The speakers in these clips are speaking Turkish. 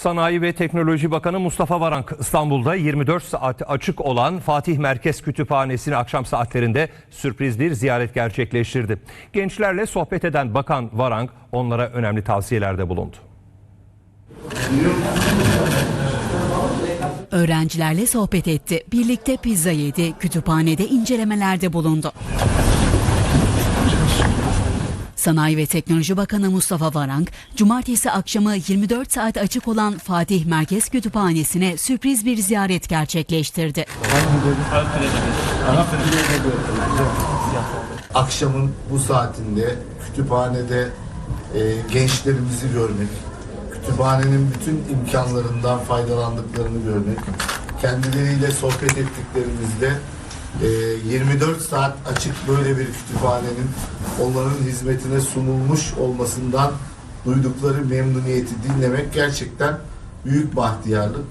Sanayi ve Teknoloji Bakanı Mustafa Varank İstanbul'da 24 saat açık olan Fatih Merkez Kütüphanesi'ni akşam saatlerinde sürpriz bir ziyaret gerçekleştirdi. Gençlerle sohbet eden Bakan Varank onlara önemli tavsiyelerde bulundu. Öğrencilerle sohbet etti. Birlikte pizza yedi. Kütüphanede incelemelerde bulundu. Sanayi ve Teknoloji Bakanı Mustafa Varank, cumartesi akşamı 24 saat açık olan Fatih Merkez Kütüphanesi'ne sürpriz bir ziyaret gerçekleştirdi. akşamın bu saatinde kütüphanede e, gençlerimizi görmek, kütüphanenin bütün imkanlarından faydalandıklarını görmek, kendileriyle sohbet ettiklerimizde e, 24 saat açık böyle bir kütüphanenin onların hizmetine sunulmuş olmasından duydukları memnuniyeti dinlemek gerçekten büyük bahtiyarlık.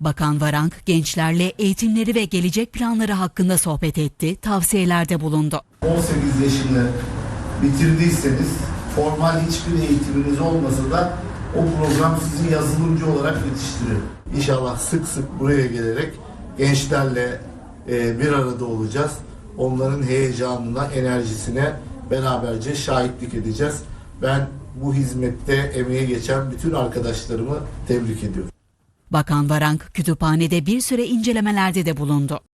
Bakan Varank, gençlerle eğitimleri ve gelecek planları hakkında sohbet etti, tavsiyelerde bulundu. 18 yaşını bitirdiyseniz formal hiçbir eğitiminiz olmasa da o program sizi yazılımcı olarak yetiştiriyor. İnşallah sık sık buraya gelerek gençlerle e, bir arada olacağız. Onların heyecanına, enerjisine beraberce şahitlik edeceğiz. Ben bu hizmette emeği geçen bütün arkadaşlarımı tebrik ediyorum. Bakan Varank, kütüphanede bir süre incelemelerde de bulundu.